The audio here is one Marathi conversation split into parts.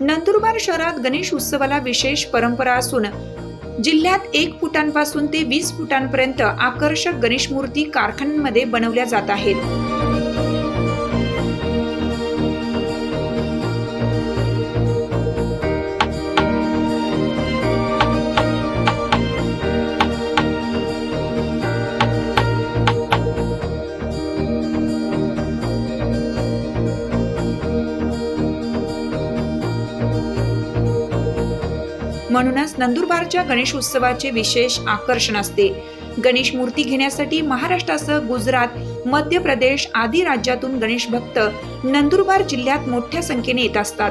नंदुरबार शहरात गणेश उत्सवाला विशेष परंपरा असून जिल्ह्यात एक फुटांपासून ते वीस फुटांपर्यंत आकर्षक गणेश मूर्ती कारखान्यांमध्ये बनवल्या जात आहेत. म्हणूनच नंदुरबारच्या गणेश उत्सवाचे विशेष आकर्षण असते. गणेश मूर्ती घेण्यासाठी महाराष्ट्रासह गुजरात मध्य प्रदेश आदी राज्यातून गणेश भक्त नंदुरबार जिल्ह्यात मोठ्या संख्येने येत असतात.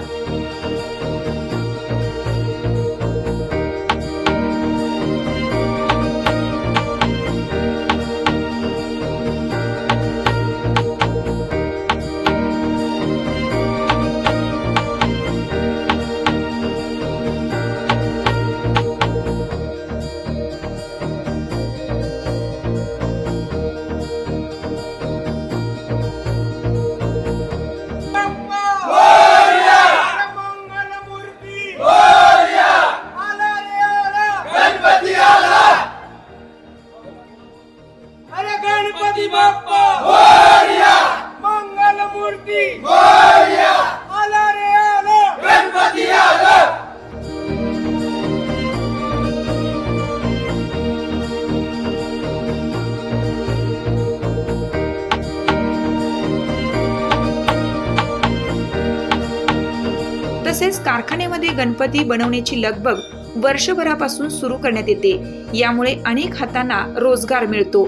तसेच कारखान्यामध्ये गणपती बनवण्याची लगबग वर्षभरापासून सुरू करण्यात येते. यामुळे अनेक हातांना रोजगार मिळतो.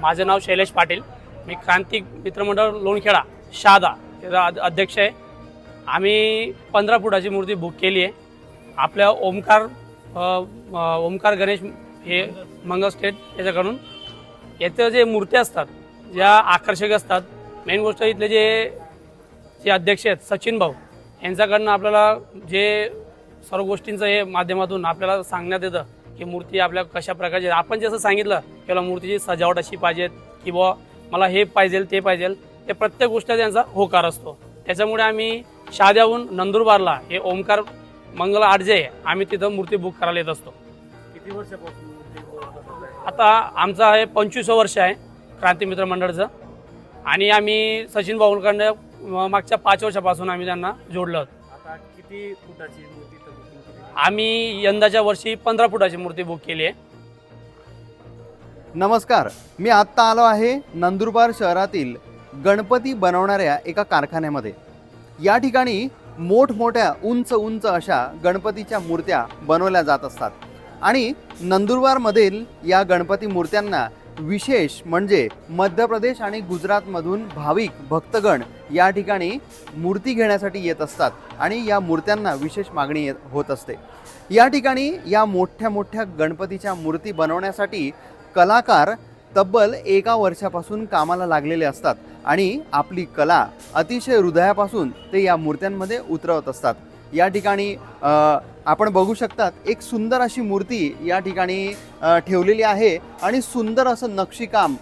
माझं नाव शैलेश पाटील. मी क्रांतिक मित्रमंडळ लोणखेडा शहादा अध्यक्ष आहे. आम्ही पंधरा फुटाची मूर्ती बुक केली आहे. आपल्या ओमकार ओमकार गणेश हे मंगल स्टेट याच्याकडून. याचं जे मूर्ती असतात ज्या आकर्षक असतात मेन गोष्ट इथले जे जे अध्यक्ष आहेत सचिन भाऊ यांच्याकडनं आपल्याला जे सर्व गोष्टींचं हे माध्यमातून आपल्याला सांगण्यात येतं की मूर्ती आपल्या कशा प्रकारची. आपण जसं सांगितलं की मला मूर्तीची सजावट अशी पाहिजे की बुवा मला हे पाहिजे ते पाहिजे ते प्रत्येक गोष्ट त्यांचा होकार असतो त्याच्यामुळे आम्ही शाद्याहून नंदुरबारला हे ओमकार मंगल आडजे आम्ही तिथं मूर्ती बुक करायला येत असतो किती वर्षापासून? आता आमचं आहे पंचवीस वर्ष आहे क्रांती मित्र मंडळचं आणि आम्ही सचिन भाऊंकडनं मागच्या पाच वर्षापासून आम्ही त्यांना जोडलं होतं. आता किती फुटाची मूर्ती इथं आहे? आम्ही यंदाच्या वर्षी पंधरा फुटाची मूर्ती बुक केली आहे. नमस्कार मी आत्ता आलो आहे नंदुरबार शहरातील गणपती बनवणाऱ्या एका कारखान्यामध्ये. या ठिकाणी मोठमोठ्या उंच उंच अशा गणपतीच्या मूर्त्या बनवल्या जात असतात. आणि नंदुरबारमधील या गणपती मूर्त्यांना विशेष म्हणजे मध्य प्रदेश आणि गुजरातमधून भाविक भक्तगण या ठिकाणी मूर्ती घेण्यासाठी येत असतात आणि या मूर्त्यांना विशेष मागणी येत होत असते. या ठिकाणी या मोठ्या मोठ्या गणपतीच्या मूर्ती बनवण्यासाठी कलाकार तब्बल एका वर्षापासून कामाला लागलेले असतात आणि आपली कला अतिशय हृदयापासून ते या मूर्त्यांमध्ये उतरवत असतात. या ठिकाणी आपण बघू शकतात एक सुंदर अशी मूर्ती या ठिकाणी ठेवलेली आहे. आणि सुंदर असं नक्षीकाम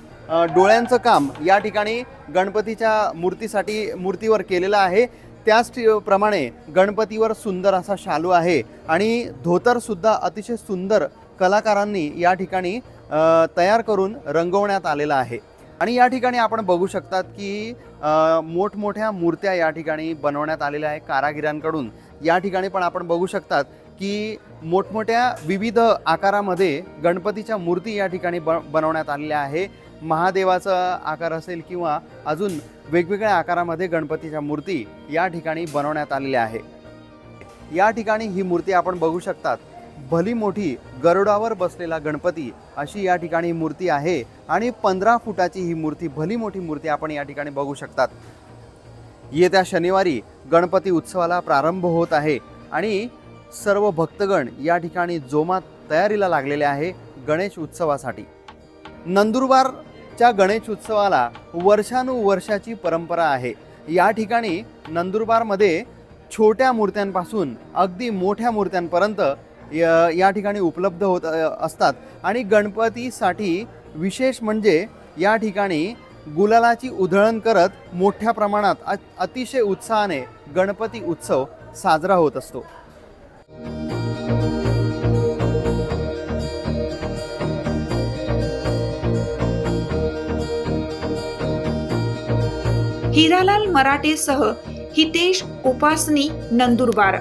डोळ्यांचं काम या ठिकाणी गणपतीच्या मूर्तीसाठी मूर्तीवर केलेलं आहे. त्याच प्रमाणे गणपतीवर सुंदर असा शालू आहे. आणि धोतरसुद्धा अतिशय सुंदर कलाकारांनी या ठिकाणी तयार करून रंगवण्यात आलेला आहे. आणि या ठिकाणी आपण बघू शकतात की मोठमोठ्या मूर्त्या या ठिकाणी बनवण्यात आलेल्या आहे कारागिरांकडून. या ठिकाणी पण आपण बघू शकतात की मोठमोठ्या विविध आकारामध्ये गणपतीच्या मूर्ती या ठिकाणी ब बनवण्यात आलेल्या आहे. महादेवाचा आकार असेल किंवा अजून वेगवेगळ्या आकारामध्ये गणपतीच्या मूर्ती या ठिकाणी बनवण्यात आलेल्या आहे. या ठिकाणी ही मूर्ती आपण बघू शकतात. भली मोठी गरुडावर बसलेला गणपती अशी या ठिकाणी मूर्ती आहे आणि पंधरा फुटाची ही मूर्ती भली मोठी मूर्ती आपण या ठिकाणी बघू शकतात. येत्या शनिवारी गणपती उत्सवाला प्रारंभ होत आहे आणि सर्व भक्तगण या ठिकाणी जोमात तयारीला लागलेले आहे गणेश उत्सवासाठी. नंदुरबारच्या गणेश उत्सवाला वर्षानुवर्षाची परंपरा आहे. या ठिकाणी नंदुरबारमध्ये छोट्या मूर्त्यांपासून अगदी मोठ्या मूर्त्यांपर्यंत या ठिकाणी उपलब्ध होत असतात. आणि गणपतीसाठी विशेष म्हणजे या ठिकाणी गुलालाची उधळण करत मोठ्या प्रमाणात अतिशय उत्साहाने गणपती उत्सव साजरा होत असतो. हिरालाल मराठेसह हितेश उपासनी नंदुरबार